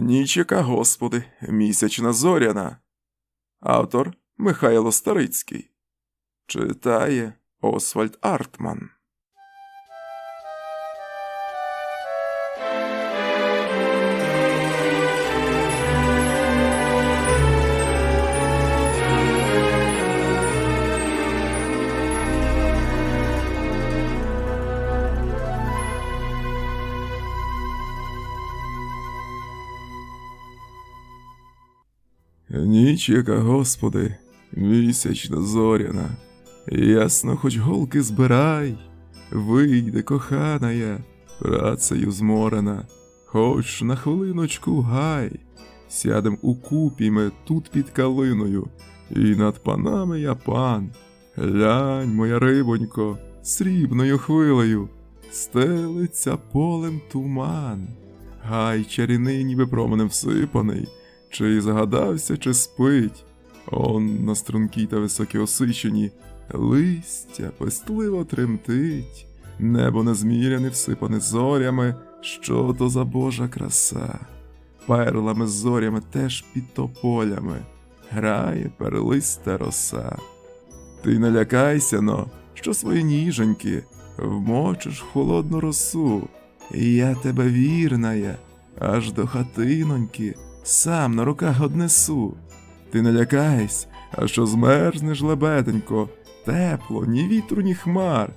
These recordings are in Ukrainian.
Ніч яка, Господи, місячна зоряна. Автор Михайло Старицький. Читає Освальд Артман. Ніч яка, Господи, місячна зоряна, ясно, хоч голки збирай, вийде кохана я, працею зморена, хоч на хвилиночку гай, сядем у купі ми тут під калиною, і над панами я пан. Глянь, моя рибонько, срібною хвилею, стелиться полем туман, гай чаріний, ніби променем всипаний. Чи загадався, чи спить. Он на стрункій та високій осичені листя пестливо тремтить, небо незміряне всипане зорями, що то за божа краса. Перлами зорями теж під тополями грає перлиста роса. Ти не лякайся, но, що свої ніженьки вмочиш в холодну росу. І я тебе вірная, аж до хатиноньки сам на руках однесу. Ти не лякайсь, а що змерзнеш лебеденько, тепло, ні вітру, ні хмар.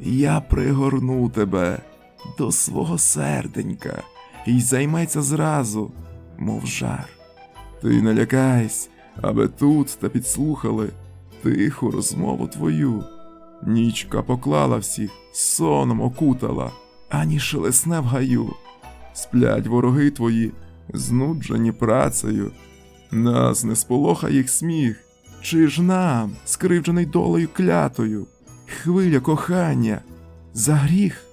Я пригорну тебе до свого серденька і займеться зразу, мов жар. Ти не лякайсь, аби тут та підслухали тиху розмову твою. Нічка поклала всіх, соном окутала, ані шелесне в гаю. Сплять вороги твої, знуджені працею. Нас не сполоха їх сміх, чи ж нам, скривджений долею клятою, хвиля кохання, за гріх.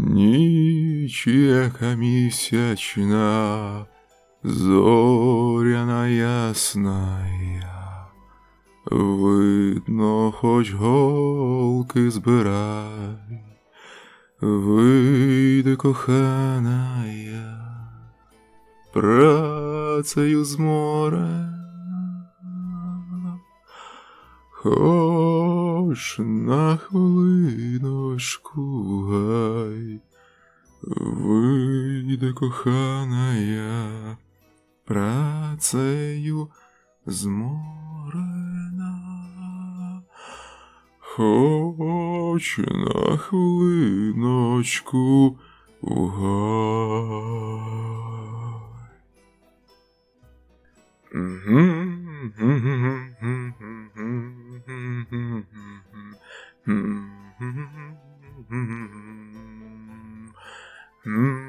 Ніч яка місячна, зоряна ясная, видно, хоч голки збирай, вийде кохана я, працею зморена, Хоч на хвилиночку гай, вийде кохана я, працею зморена, хоч на хвилиночку гай. Mm.